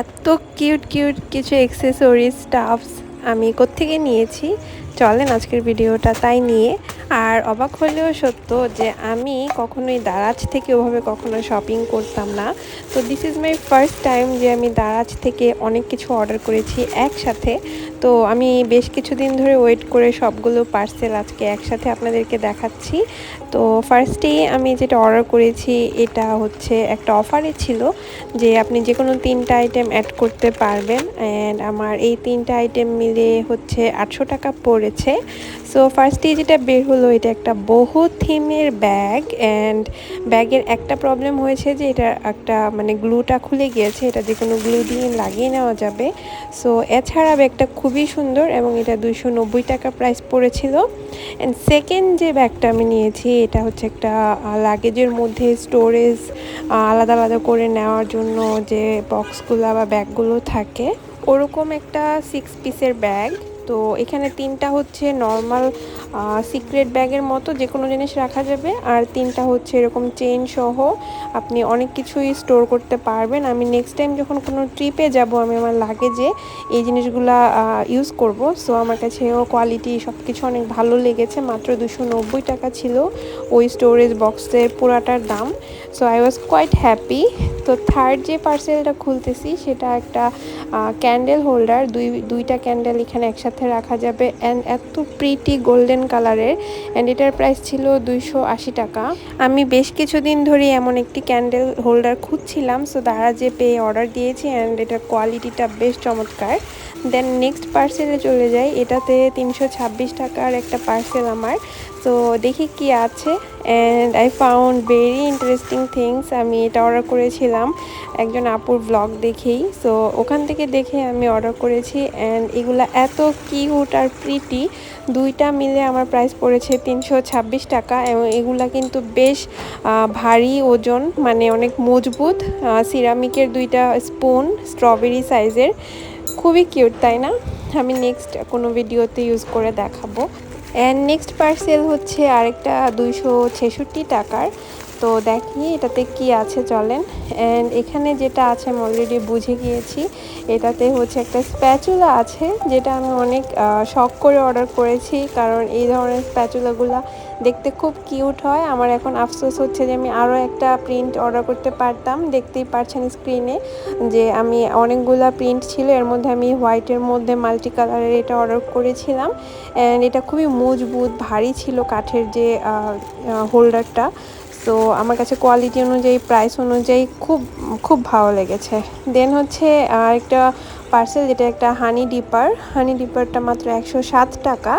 এত cute cute কিছু accessories stuffs আমি কোত্থেকে নিয়েছি? চলেন আজকের ভিডিওটা তাই নিয়ে আর অবাক হলেও সত্য যে আমি কখনোই দারাজ থেকে ওভাবে কখনো শপিং করতাম না। তো this is my first time যে আমি দারাজ থেকে অনেক কিছু অর্ডার করেছি একসাথে। তো আমি বেশ কিছুদিন ধরে ওয়েট করে সবগুলো পার্সেল আজকে একসাথে আপনাদেরকে দেখাচ্ছি। তো ফার্স্টেই আমি যেটা অর্ডার করেছি, এটা হচ্ছে একটা অফারে ছিল যে আপনি যে কোনো তিনটা আইটেম অ্যাড করতে পারবেন। অ্যান্ড আমার এই তিনটা আইটেম মিলে হচ্ছে আটশো টাকা পড়েছে। সো ফার্স্টেই যেটা বের হলো এটা একটা বহু থিমের ব্যাগ অ্যান্ড ব্যাগের একটা প্রবলেম হয়েছে যে এটা একটা মানে গ্লুটা খুলে গিয়েছে, এটা যে কোনো গ্লু দিয়ে লাগিয়ে নেওয়া যাবে। সো এছাড়া ব্যাগটা খুবই সুন্দর এবং এটা দুশো নব্বই টাকা প্রাইস পড়েছিল। অ্যান্ড সেকেন্ড যে ব্যাগটা আমি নিয়েছি, এটা হচ্ছে একটা লাগেজের মধ্যে স্টোরেজ আলাদা আলাদা করে নেওয়ার জন্য যে বক্সগুলো বা ব্যাগগুলো থাকে, ওরকম একটা সিক্স পিসের ব্যাগ। তো এখানে তিনটা হচ্ছে নর্মাল সিক্রেট ব্যাগের মতো যে কোনো জিনিস রাখা যাবে। আর তিনটা হচ্ছে এরকম চেন সহ আপনি অনেক কিছুই স্টোর করতে পারবেন। আমি নেক্সট টাইম যখন কোনো ট্রিপে যাব, আমি আমার লাগেজে এই জিনিসগুলা ইউজ করব। সো আমার কাছেও কোয়ালিটি সব কিছু অনেক ভালো লেগেছে। মাত্র দুশো নব্বই টাকা ছিল ওই স্টোরেজ বক্সের পুরাটার দাম। So I was quite happy তো থার্ড যে পার্সেলটা খুলতেছি, সেটা একটা ক্যান্ডেল হোল্ডার দুই, দুইটা ক্যান্ডেল এখানে একসাথে রাখা যাবে। অ্যান্ড এত প্রিটি গোল্ডেন কালারের অ্যান্ড এটার প্রাইস ছিল দুইশো আশি টাকা। আমি বেশ কিছুদিন ধরে এমন একটি ক্যান্ডেল হোল্ডার খুঁজছিলাম। সো তারা যে পেয়ে অর্ডার দিয়েছি অ্যান্ড এটার কোয়ালিটিটা বেশ চমৎকার। দেন নেক্সট পার্সেলে চলে যাই। এটাতে তিনশো ছাব্বিশ টাকার একটা পার্সেল আমার। তো দেখি কি আছে. And I found very interesting things আমি এটা অর্ডার করেছিলাম একজন আপুর ব্লগ দেখেই। সো ওখান থেকে দেখে আমি অর্ডার করেছি অ্যান্ড এগুলা এত কিউট আর প্রিটি দুইটা মিলে আমার প্রাইস পড়েছে তিনশো ছাব্বিশ টাকা এবং এগুলা কিন্তু বেশ ভারী ওজন মানে অনেক মজবুত। সিরামিকের দুইটা স্পুন স্ট্রবেরি সাইজের খুবই কিউট তাই না? আমি নেক্সট কোনো ভিডিওতে ইউজ করে দেখাবো। অ্যান্ড নেক্সট পার্সেল হচ্ছে আরেকটা দুইশো ছেষট্টি টাকার তো দেখি এটাতে কি আছে চলেন। অ্যান্ড এখানে যেটা আছে, আমি অলরেডি বুঝে গিয়েছি, এটাতে হচ্ছে একটা স্প্যাচুলা আছে, যেটা আমি অনেক শখ করে অর্ডার করেছি, কারণ এই ধরনের স্প্যাচুলাগুলো দেখতে খুব কিউট হয়। আমার এখন আফসোস হচ্ছে যে আমি আরও একটা প্রিন্ট অর্ডার করতে পারতাম। দেখতেই পারছেন স্ক্রিনে যে আমি অনেকগুলো প্রিন্ট ছিল, এর মধ্যে আমি হোয়াইটের মধ্যে মাল্টি কালারের এটা অর্ডার করেছিলাম। অ্যান্ড এটা খুবই মজবুত, ভারী ছিল কাঠের যে হোল্ডারটা তো আমার কাছে কোয়ালিটি অনুযায়ী প্রাইস অনুযায়ী খুব খুব ভালো লেগেছে। দেন হচ্ছে আর একটা পার্সেল যেটা একটা হানি ডিপার হানি ডিপারটা মাত্র একশো সাত টাকা।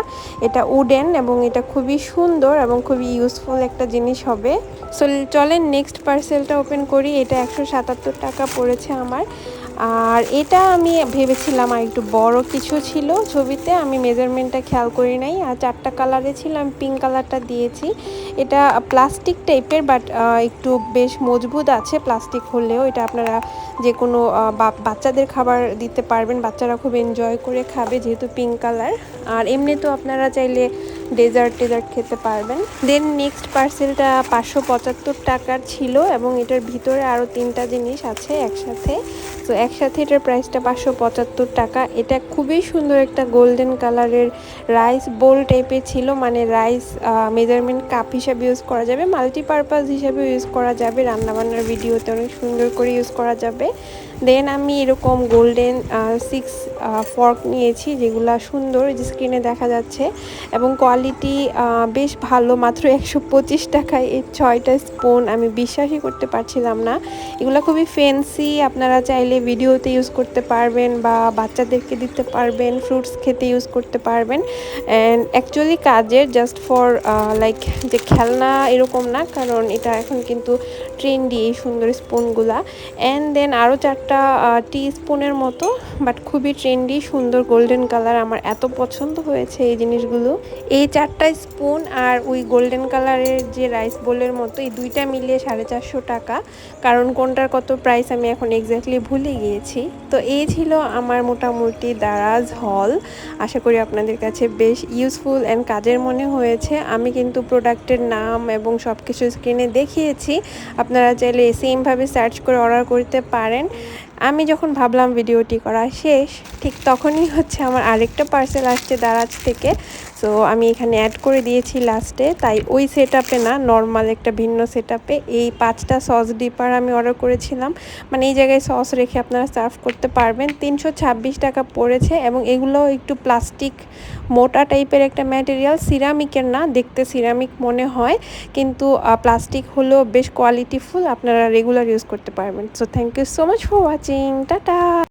এটা উডেন এবং এটা খুবই সুন্দর এবং খুবই ইউজফুল একটা জিনিস হবে। সো চলেন নেক্সট পার্সেলটা ওপেন করি। এটা একশো সাতাত্তর টাকা পড়েছে আমার। আর এটা আমি ভেবেছিলাম আর একটু বড় কিছু ছিল ছবিতে, আমি মেজারমেন্টটা খেয়াল করি নাই। আর চারটা কালারে ছিল, আমি পিঙ্ক কালারটা দিয়েছি। এটা প্লাস্টিক টাইপের বাট একটু বেশ মজবুত আছে প্লাস্টিক হলেও। এটা আপনারা যে কোনো বাচ্চাদের খাবার দিতে পারবেন, বাচ্চারা খুব এনজয় করে খাবে যেহেতু পিঙ্ক কালার আর এমনি তো আপনারা চাইলে ডেজার্ট টেজার্ট খেতে পারবেন। দেন নেক্সট পার্সেলটা পাঁচশো পঁচাত্তর টাকার ছিল এবং এটার ভিতরে আরও তিনটা জিনিস আছে একসাথে। তো একসাথে এটার প্রাইসটা পাঁচশো পঁচাত্তর টাকা। এটা খুবই সুন্দর একটা গোল্ডেন কালারের রাইস বোল টাইপের ছিল। মানে রাইস মেজারমেন্ট কাপ হিসাবে ইউজ করা যাবে মাল্টিপারপাস হিসাবে ইউজ করা যাবে। রান্নাবান্নার ভিডিওতে অনেক সুন্দর করে ইউজ করা যাবে। দেন আমি এরকম গোল্ডেন সিক্স ফর্ক নিয়েছি, যেগুলো সুন্দর যে স্ক্রিনে দেখা যাচ্ছে। এবং কোয়ালিটি বেশ ভালো, মাত্র একশো পঁচিশ টাকায়। এই ছয়টা স্পুন আমি বিশ্বাসই করতে পারছিলাম না। এগুলো খুবই ফেন্সি আপনারা চাইলে ভিডিওতে ইউজ করতে পারবেন বা বাচ্চাদেরকে দিতে পারবেন, ফ্রুটস খেতে ইউজ করতে পারবেন। অ্যান্ড অ্যাকচুয়ালি কাজের জাস্ট ফর লাইক যে খেলনা এরকম না, কারণ এটা এখন কিন্তু ট্রেন্ডি এই সুন্দর স্পুনগুলা। অ্যান্ড দেন আরও চারটা টি স্পুনের মতো বাট খুবই ট্রেন্ডি সুন্দর গোল্ডেন কালার আমার এত পছন্দ হয়েছে এই জিনিসগুলো। এই চারটা স্পুন আর ওই গোল্ডেন কালারের যে রাইস বোলের মতো, এই দুইটা মিলিয়ে সাড়ে চারশো টাকা। কারণ কোনটার কত প্রাইস আমি এখন এক্স্যাক্টলি ভুলে গিয়েছি। তো এই ছিল আমার মোটামুটি দারাজ হল আশা করি আপনাদের কাছে বেশ ইউজফুল অ্যান্ড কাজের মনে হয়েছে। আমি কিন্তু প্রোডাক্টের নাম এবং সব কিছু স্ক্রিনে দেখিয়েছি। আপনারা চাইলে সেমভাবে সার্চ করে অর্ডার করতে পারেন। আমি যখন ভাবলাম ভিডিওটি করা শেষ, ঠিক তখনই হচ্ছে আমার আরেকটা পার্সেল আসছে দারাজ থেকে। সো আমি এখানে অ্যাড করে দিয়েছি লাস্টে তাই ওই সেট না নর্মাল একটা ভিন্ন সেট এই পাঁচটা সস ডিপার আমি অর্ডার করেছিলাম। মানে এই জায়গায় সস রেখে আপনারা সার্ভ করতে পারবেন। তিনশো ছাব্বিশ টাকা পড়েছে এবং এগুলো একটু প্লাস্টিক মোটা টাইপের একটা ম্যাটেরিয়াল সিরামিকের না, দেখতে সিরামিক মনে হয়। কিন্তু প্লাস্টিক হলেও বেশ কোয়ালিটিফুল আপনারা রেগুলার ইউজ করতে পারবেন। So thank you so much for watching tata